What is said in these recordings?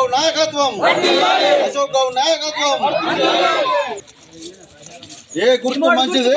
గౌడ్ నాయకత్వం అశోక్ గౌడ్ నాయకత్వం ఏ గుర్తు మంచిది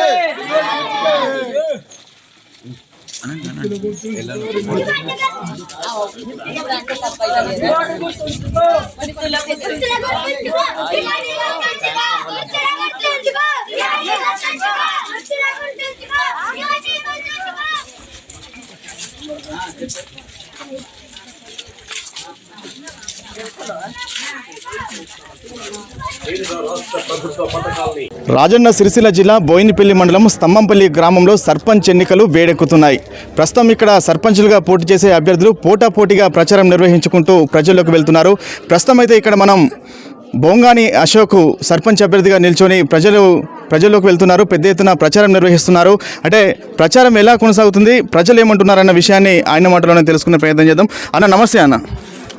రాజన్న సిరిసిల్ల జిల్లా బోయినపల్లి మండలం స్తంభంపల్లి గ్రామంలో సర్పంచ్ ఎన్నికలు వేడెక్కుతున్నాయి. ప్రస్తుతం ఇక్కడ సర్పంచులుగా పోటీ చేసే అభ్యర్థులు పోటాపోటీగా ప్రచారం నిర్వహించుకుంటూ ప్రజల్లోకి వెళ్తున్నారు. ప్రస్తుతం అయితే ఇక్కడ మనం బొంగాని అశోక్ సర్పంచ్ అభ్యర్థిగా నిల్చొని ప్రజలు ప్రజల్లోకి వెళ్తున్నారు. పెద్ద ఎత్తున ప్రచారం నిర్వహిస్తున్నారు. అంటే ప్రచారం ఎలా కొనసాగుతుంది? ప్రజలు ఏమంటున్నారన్న విషయాన్ని ఆయన మాటలోనే తెలుసుకునే ప్రయత్నం చేద్దాం. అన్న నమస్తే అన్న.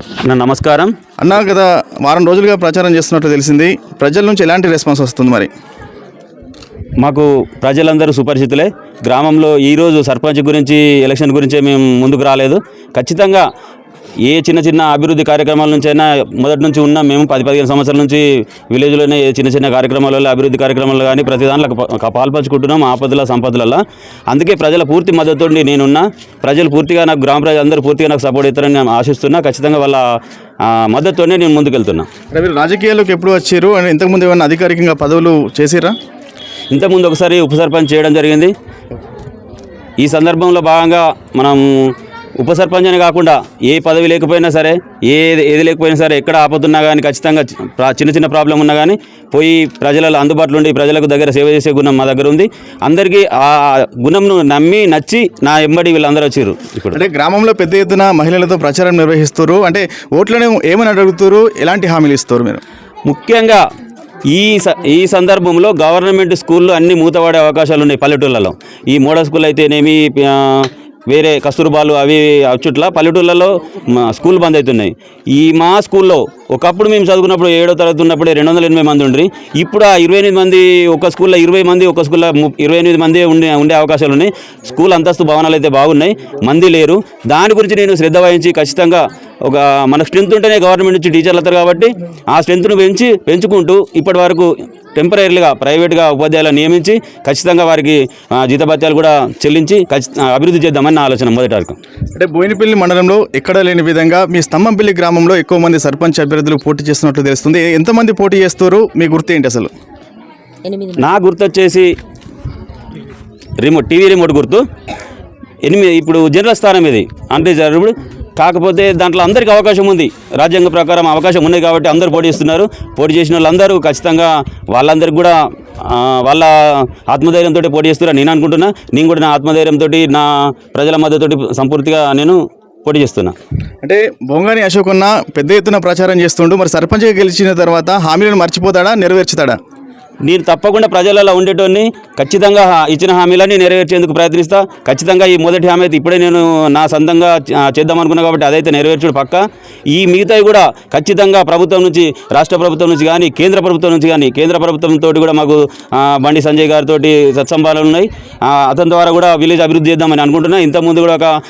అన్న నమస్కారం. అన్న గత వారం రోజులుగా ప్రచారం చేస్తున్నట్టు తెలిసింది. ప్రజల నుంచి ఎలాంటి రెస్పాన్స్ వస్తుంది మరి? మాకు ప్రజలందరూ సుపరిచితులే. గ్రామంలో ఈరోజు సర్పంచ్ గురించి ఎలక్షన్ గురించే మేము ముందుకు రాలేదు. ఖచ్చితంగా ఏ చిన్న చిన్న అభివృద్ధి కార్యక్రమాల నుంచి అయినా మొదటి నుంచి ఉన్నాం మేము పది పదిహేను సంవత్సరాల నుంచి విలేజ్లోనే ఏ చిన్న చిన్న కార్యక్రమాలలో అభివృద్ధి కార్యక్రమాలు కానీ ప్రతి దాంట్లో పాల్పంచుకుంటున్నాం ఆపదల సంపదలలో. అందుకే ప్రజల పూర్తి మద్దతు నేనున్నా. ప్రజలు పూర్తిగా నాకు గ్రామ ప్రజలు అందరూ పూర్తిగా నాకు సపోర్ట్ ఇస్తారని నేను ఆశిస్తున్నా. ఖచ్చితంగా వాళ్ళ మద్దతుతోనే నేను ముందుకెళ్తున్నా. మీరు రాజకీయాల్లోకి ఎప్పుడు వచ్చారు? అంటే ఇంతకుముందు ఏమైనా అధికారికంగా పదవులు చేసిరా? ఇంతకుముందు ఒకసారి ఉప సర్పంచ్ చేయడం జరిగింది. ఈ సందర్భంలో భాగంగా మనం ఉప సర్పంచ్ అని కాకుండా ఏ పదవి లేకపోయినా సరే ఏ ఏది లేకపోయినా సరే ఎక్కడ ఆపదున్నా కానీ ఖచ్చితంగా చిన్న చిన్న ప్రాబ్లం ఉన్నా కానీ పోయి ప్రజలలో అందుబాటులో ఉండి ప్రజలకు దగ్గర సేవ చేసే గుణం మా దగ్గర ఉంది. అందరికీ ఆ గుణంను నమ్మి నచ్చి నా ఎంబడి వీళ్ళందరూ వచ్చారు ఇప్పుడు అంటే గ్రామంలో పెద్ద ఎత్తున మహిళలతో ప్రచారం నిర్వహిస్తారు అంటే ఓట్లను ఏమని అడుగుతారు ఎలాంటి హామీలు ఇస్తారు మీరు? ముఖ్యంగా ఈ స- ఈ సందర్భంలో గవర్నమెంట్ స్కూళ్ళు అన్ని మూతపడే అవకాశాలు ఉన్నాయి పల్లెటూళ్ళలో ఈ మోడల్ స్కూల్ అయితేనేమి వేరే కస్తూర్బాలు అవి చుట్ల పల్లెటూళ్ళలో మా స్కూల్ బంద్ అవుతున్నాయి. ఈ మా స్కూల్లో ఒకప్పుడు మేము చదువుకున్నప్పుడు ఏడో తరగతి ఉన్నప్పుడు రెండు వందల ఎనభై మంది ఉండ్రి. ఇప్పుడు ఆ ఇరవై ఎనిమిది మంది ఒక స్కూల్లో ఇరవై మంది ఒక స్కూల్లో ము- ఇరవై ఎనిమిది మంది ఉండే ఉండే అవకాశాలు ఉన్నాయి. స్కూల్ అంతస్తు భవనాలు అయితే బాగున్నాయి మంది లేరు. దాని గురించి నేను శ్రద్ధ వహించి ఖచ్చితంగా ఒక మన స్ట్రెంత్ ఉంటేనే గవర్నమెంట్ నుంచి టీచర్లు వస్తారు కాబట్టి ఆ స్ట్రెంత్ను పెంచి పెంచుకుంటూ ఇప్పటి వరకు టెంపరీగా ప్రైవేట్గా ఉపాధ్యాయులను నియమించి ఖచ్చితంగా వారికి జీతభత్యాలు కూడా చెల్లించి అభివృద్ధి చేద్దామని నా ఆలోచన మొదటి వరకు. అంటే బోయినపల్లి మండలంలో ఎక్కడ లేని విధంగా మీ స్తంభంపల్లి గ్రామంలో ఎక్కువ మంది సర్పంచ్ అభ్యర్థులు పోటీ చేస్తున్నట్లు తెలుస్తుంది. ఎంతమంది పోటీ చేస్తారు? మీ గుర్తు ఏంటి అసలు? నా గుర్తు వచ్చేసి రిమోట్ టీవీ రిమోట్ గుర్తు. ఎనిమిది ఇప్పుడు జనరల్ స్థానం ఇది అంటే జరుడు కాకపోతే దాంట్లో అందరికీ అవకాశం ఉంది. రాజ్యాంగ ప్రకారం అవకాశం ఉంది కాబట్టి అందరూ పోటీ చేస్తున్నారు. పోటీ చేసిన వాళ్ళందరూ ఖచ్చితంగా వాళ్ళందరికీ కూడా వాళ్ళ ఆత్మధైర్యంతో పోటీ చేస్తున్నారు నేను అనుకుంటున్నా. నేను కూడా నా ఆత్మధైర్యంతో నా ప్రజల మద్దతుతోటి సంపూర్తిగా నేను పోటీ చేస్తున్నా. అంటే బొంగాని అశోక్ అన్న పెద్ద ఎత్తున ప్రచారం చేస్తుండు. మరి సర్పంచ్గా గెలిచిన తర్వాత హామీలను మర్చిపోతాడా నెరవేర్చుతాడా? నేను తప్పకుండా ప్రజలలో ఉండేటోని ఖచ్చితంగా హా- ఇచ్చిన హామీలన్నీ నెరవేర్చేందుకు ప్రయత్నిస్తా. ఖచ్చితంగా ఈ మొదటి హామీ అయితే ఇప్పుడే నేను నా సొంతంగా చేద్దాం అనుకున్నా కాబట్టి అదైతే నెరవేర్చుడు పక్క. ఈ మిగతాయి కూడా ఖచ్చితంగా ప్రభుత్వం నుంచి రాష్ట్ర ప్రభుత్వం నుంచి కానీ కేంద్ర ప్రభుత్వం నుంచి కానీ కేంద్ర ప్రభుత్వంతో కూడా మాకు బండి సంజయ్ గారితో సత్సంబాలు ఉన్నాయి. అతని ద్వారా కూడా విలేజ్ అభివృద్ధి చేద్దామని అనుకుంటున్నా. ఇంతకుముందు కూడా ఒక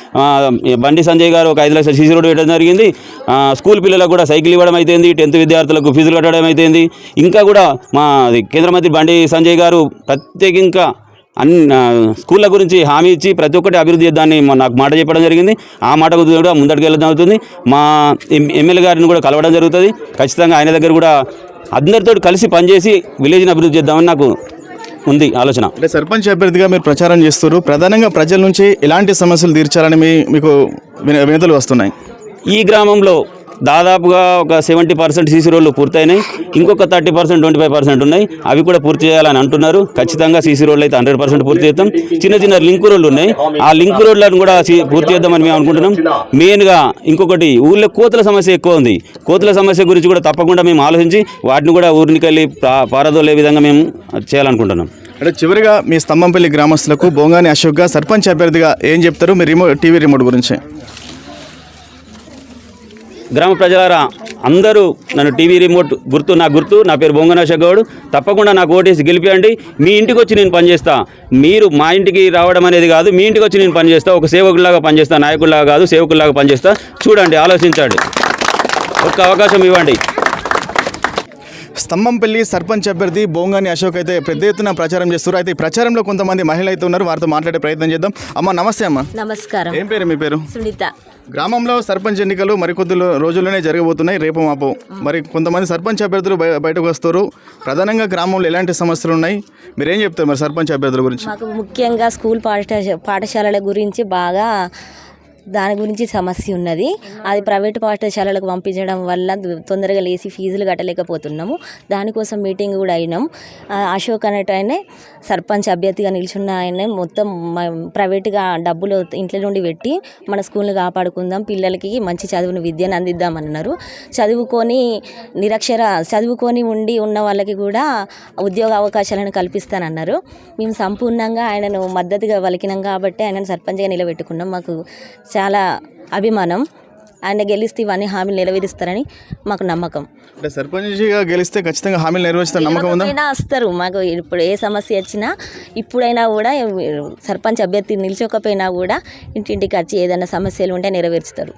బండి సంజయ్ గారు ఒక ఐదు లక్షల సీసీ రోడ్డు వేయడం జరిగింది. స్కూల్ పిల్లలకు కూడా సైకిల్ ఇవ్వడం అయితేంది టెన్త్ విద్యార్థులకు ఫీజులు కట్టడం అయితేంది. ఇంకా కూడా మా కేంద్ర మంత్రి బండి సంజయ్ గారు ప్రత్యేకంగా అన్ని స్కూళ్ళ గురించి హామీ ఇచ్చి ప్రతి ఒక్కటి అభివృద్ధి చేద్దాన్ని నాకు మాట చెప్పడం జరిగింది. ఆ మాట గురించి కూడా ముందటికి వెళ్ళడం అవుతుంది మా ఎమ్మెల్యే గారిని కూడా కలవడం జరుగుతుంది. ఖచ్చితంగా ఆయన దగ్గర కూడా అందరితో కలిసి పనిచేసి విలేజ్ని అభివృద్ధి చేద్దామని నాకు ఉంది ఆలోచన. అంటే సర్పంచ్ అభ్యర్థిగా మీరు ప్రచారం చేస్తారు ప్రధానంగా ప్రజల నుంచి ఎలాంటి సమస్యలు తీర్చాలని మీ మీకు విన- వినతులు వస్తున్నాయి? ఈ గ్రామంలో దాదాపుగా ఒక సెవెంటీ పర్సెంట్ సీసీ రోడ్లు పూర్తయినాయి. ఇంకొక thirty percent twenty five percent ఉన్నాయి. అవి కూడా పూర్తి చేయాలని అంటున్నారు. ఖచ్చితంగా సీసీ రోడ్లు అయితే హండ్రెడ్ పర్సెంట్ పూర్తి చేద్దాం చిన్న చిన్న లింక్ రోడ్లు ఉన్నాయి. ఆ లింక్ రోడ్లను కూడా పూర్తి చేద్దామని మేము అనుకుంటున్నాం. మెయిన్గా ఇంకొకటి ఊళ్ళో కోతుల సమస్య ఎక్కువ ఉంది. కోతుల సమస్య గురించి కూడా తప్పకుండా మేము ఆలోచించి వాటిని కూడా ఊరినికెళ్ళి పా- పారదోలే విధంగా మేము చేయాలనుకుంటున్నాం. అంటే చివరిగా మీ స్తంభంపల్లి గ్రామస్తులకు బొంగాని అశోక్గా సర్పంచ్ అభ్యర్థిగా ఏం చెప్తారు? మీ రిమోట్ టీవీ రిమోట్ గురించి. గ్రామ ప్రజలారా అందరూ నన్ను టీవీ రిమోట్ గుర్తు నా గుర్తు నా పేరు బొంగనాశ గౌడ్. తప్పకుండా నాకు ఓటేసి గెలిపియండి. మీ ఇంటికి వచ్చి నేను పనిచేస్తా. మీరు మా ఇంటికి రావడం అనేది కాదు మీ ఇంటికి వచ్చి నేను పనిచేస్తా. ఒక సేవకులాగా పనిచేస్తా నాయకుల్లాగా కాదు సేవకుల్లాగా పనిచేస్తా. చూడండి ఆలోచించండి. ఒక్క అవకాశం ఇవ్వండి. స్తంభంపల్లి సర్పంచ్ అభ్యర్థి బోంగాని అశోక్ అయితే పెద్ద ఎత్తున ప్రచారం చేస్తారు అయితే ఈ ప్రచారంలో కొంతమంది మహిళలు అయితే ఉన్నారు. వారితో మాట్లాడే ప్రయత్నం చేద్దాం. అమ్మ నమస్తే అమ్మ. నమస్కారం. ఏం పేరు మీ పేరు? సునీత. గ్రామంలో సర్పంచ్ ఎన్నికలు మరికొద్ది రోజుల్లోనే జరగబోతున్నాయి. రేపు మాపు మరి కొంతమంది సర్పంచ్ అభ్యర్థులు బయటకు వస్తారు. ప్రధానంగా గ్రామంలో ఎలాంటి సమస్యలు ఉన్నాయి? మీరేం చెప్తారు మరి సర్పంచ్ అభ్యర్థుల గురించి? మాకు ముఖ్యంగా స్కూల్ పాఠశాల పాఠశాలల గురించి బాగా దాని గురించి సమస్య ఉన్నది. అది ప్రైవేట్ పాఠశాలలకు పంపించడం వల్ల తొందరగా లేచి ఫీజులు కట్టలేకపోతున్నాము. దానికోసం మీటింగ్ కూడా అయినాం. అశోక్ అనేట ఆయనే సర్పంచ్ అభ్యర్థిగా నిల్చున్న ఆయనే మొత్తం ప్రైవేట్గా డబ్బులు ఇంట్లో నుండి పెట్టి మన స్కూల్ని కాపాడుకుందాం పిల్లలకి మంచి చదువును విద్యను అందిద్దామన్నారు చదువుకొని నిరక్షర చదువుకొని ఉండి ఉన్న వాళ్ళకి కూడా ఉద్యోగ అవకాశాలను కల్పిస్తానన్నారు. మేము సంపూర్ణంగా ఆయనను మద్దతుగా వలికినాం కాబట్టి ఆయనను సర్పంచ్గా నిలబెట్టుకున్నాం. మాకు చాలా అభిమానం. ఆయన గెలిస్తే ఇవన్నీ హామీలు నెరవేరుస్తారని మాకు నమ్మకం. అంటే సర్పంచ్గా గెలిస్తే ఖచ్చితంగా హామీలు నెరవేర్చుతారు నమ్మకం ఉందా? వస్తారు. మాకు ఇప్పుడు ఏ సమస్య వచ్చినా ఇప్పుడైనా కూడా సర్పంచ్ అభ్యర్థి నిల్చోకపోయినా కూడా ఇంటింటికి వచ్చి ఏదైనా సమస్యలు ఉంటే నెరవేర్చుతారు.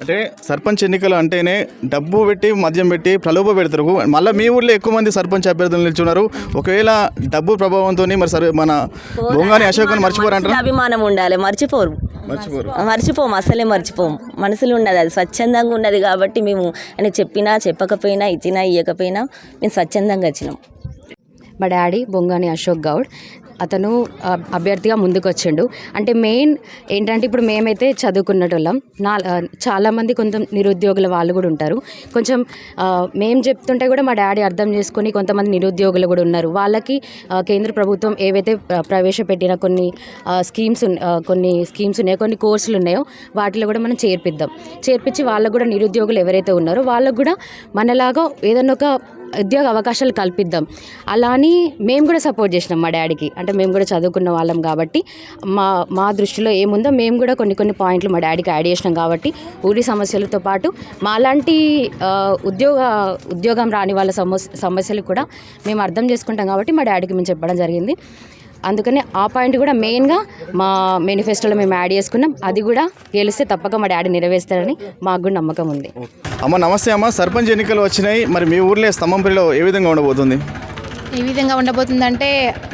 అంటే సర్పంచ్ ఎన్నికలు అంటేనే డబ్బు పెట్టి మద్యం పెట్టి ప్రలోభ పెడతారు. మళ్ళీ మీ ఊర్లో ఎక్కువ మంది సర్పంచ్ అభ్యర్థులు నిల్చున్నారు. ఒకవేళ డబ్బు ప్రభావంతో మరి సర్ మన బొంగాని అశోక్ అని మర్చిపోరంటారు అభిమానం ఉండాలి. మర్చిపోరు. మర్చిపోరు. మర్చిపోము. అసలే మర్చిపోము. మనసులో ఉన్నది అది. స్వచ్ఛందంగా ఉన్నది కాబట్టి మేము ఆయన చెప్పినా చెప్పకపోయినా ఇచ్చినా ఇవ్వకపోయినా మేము స్వచ్ఛందంగా వచ్చినాం. మా డాడీ బొంగాని అశోక్ గౌడ్. అతను అభ్యర్థిగా ముందుకు వచ్చిండు అంటే మెయిన్ ఏంటంటే ఇప్పుడు మేమైతే చదువుకున్నటోళ్ళం. నా చాలామంది కొంచెం నిరుద్యోగుల వాళ్ళు కూడా ఉంటారు. కొంచెం మేము చెప్తుంటే కూడా మా డాడీ అర్థం చేసుకొని కొంతమంది నిరుద్యోగులు కూడా ఉన్నారు. వాళ్ళకి కేంద్ర ప్రభుత్వం ఏవైతే ప్రవేశపెట్టిన కొన్ని స్కీమ్స్ కొన్ని స్కీమ్స్ ఉన్నాయో కొన్ని కోర్సులు ఉన్నాయో వాటిలో కూడా మనం చేర్పిద్దాం. చేర్పించి వాళ్ళకు కూడా నిరుద్యోగులు ఎవరైతే ఉన్నారో వాళ్ళకు కూడా మనలాగా ఏదైనా ఒక ఉద్యోగ అవకాశాలు కల్పిద్దాం. అలా అని మేము కూడా సపోర్ట్ చేసినాం మా డాడీకి. అంటే మేము కూడా చదువుకున్న వాళ్ళం కాబట్టి మా మా దృష్టిలో ఏముందో మేము కూడా కొన్ని కొన్ని పాయింట్లు మా డాడీకి యాడ్ చేసినాం కాబట్టి ఊరి సమస్యలతో పాటు మాలాంటి ఉద్యోగ ఉద్యోగం రాని వాళ్ళ సమస్య సమస్యలు కూడా మేము అర్థం చేసుకుంటాం కాబట్టి మా డాడీకి మేము చెప్పడం జరిగింది. అందుకని ఆ పాయింట్ కూడా మెయిన్గా మా మేనిఫెస్టోలో మేము యాడ్ చేసుకున్నాం. అది కూడా గెలిస్తే తప్పక మా డాడీ నెరవేరుస్తారని మాకు కూడా నమ్మకం ఉంది. అమ్మ నమస్తే అమ్మ. సర్పంచ్ ఎన్నికలు వచ్చినాయి. మరి మీ ఊర్లో స్తంభంపల్లిలో ఏ విధంగా ఉండబోతుంది? ఈ విధంగా ఉండబోతుందంటే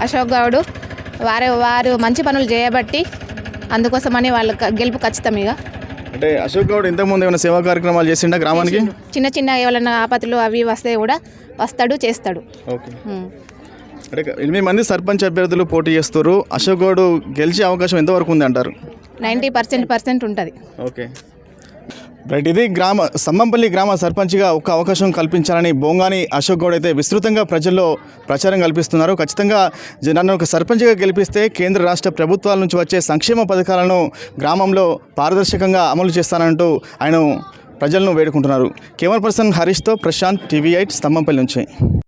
అశోక్ గౌడు వారు వారు మంచి పనులు చేయబట్టి అందుకోసమని వాళ్ళ గెలుపు ఖచ్చితం ఇక అంటే అశోక్ గౌడ్ ఇంతకుముందు ఏమైనా సేవా కార్యక్రమాలు చేసిండా గ్రామానికి? చిన్న చిన్న ఏమైనా ఆపత్తులు అవి వస్తే కూడా వస్తాడు చేస్తాడు. ఓకే. అంటే ఎనిమిది మంది సర్పంచ్ అభ్యర్థులు పోటీ చేస్తారు అశోక్ గౌడ్ గెలిచే అవకాశం ఎంతవరకు ఉంది అంటారు? నైంటీ పర్సెంట్ పర్సెంట్ ఉంటుంది. ఓకే. రైట్ ఇది గ్రామ సమ్మంపల్లి గ్రామ సర్పంచ్గా ఒక అవకాశం కల్పించాలని బొంగాని అశోక్ గౌడ్ అయితే విస్తృతంగా ప్రజల్లో ప్రచారం కల్పిస్తున్నారు. ఖచ్చితంగా నన్ను ఒక సర్పంచ్గా గెలిపిస్తే కేంద్ర రాష్ట్ర ప్రభుత్వాల నుంచి వచ్చే సంక్షేమ పథకాలను గ్రామంలో పారదర్శకంగా అమలు చేస్తానంటూ ఆయన ప్రజలను వేడుకుంటున్నారు. కెమెరా పర్సన్ హరీష్తో ప్రశాంత్ టీవీ ఎయిట్ స్తంభంపల్లి నుంచి.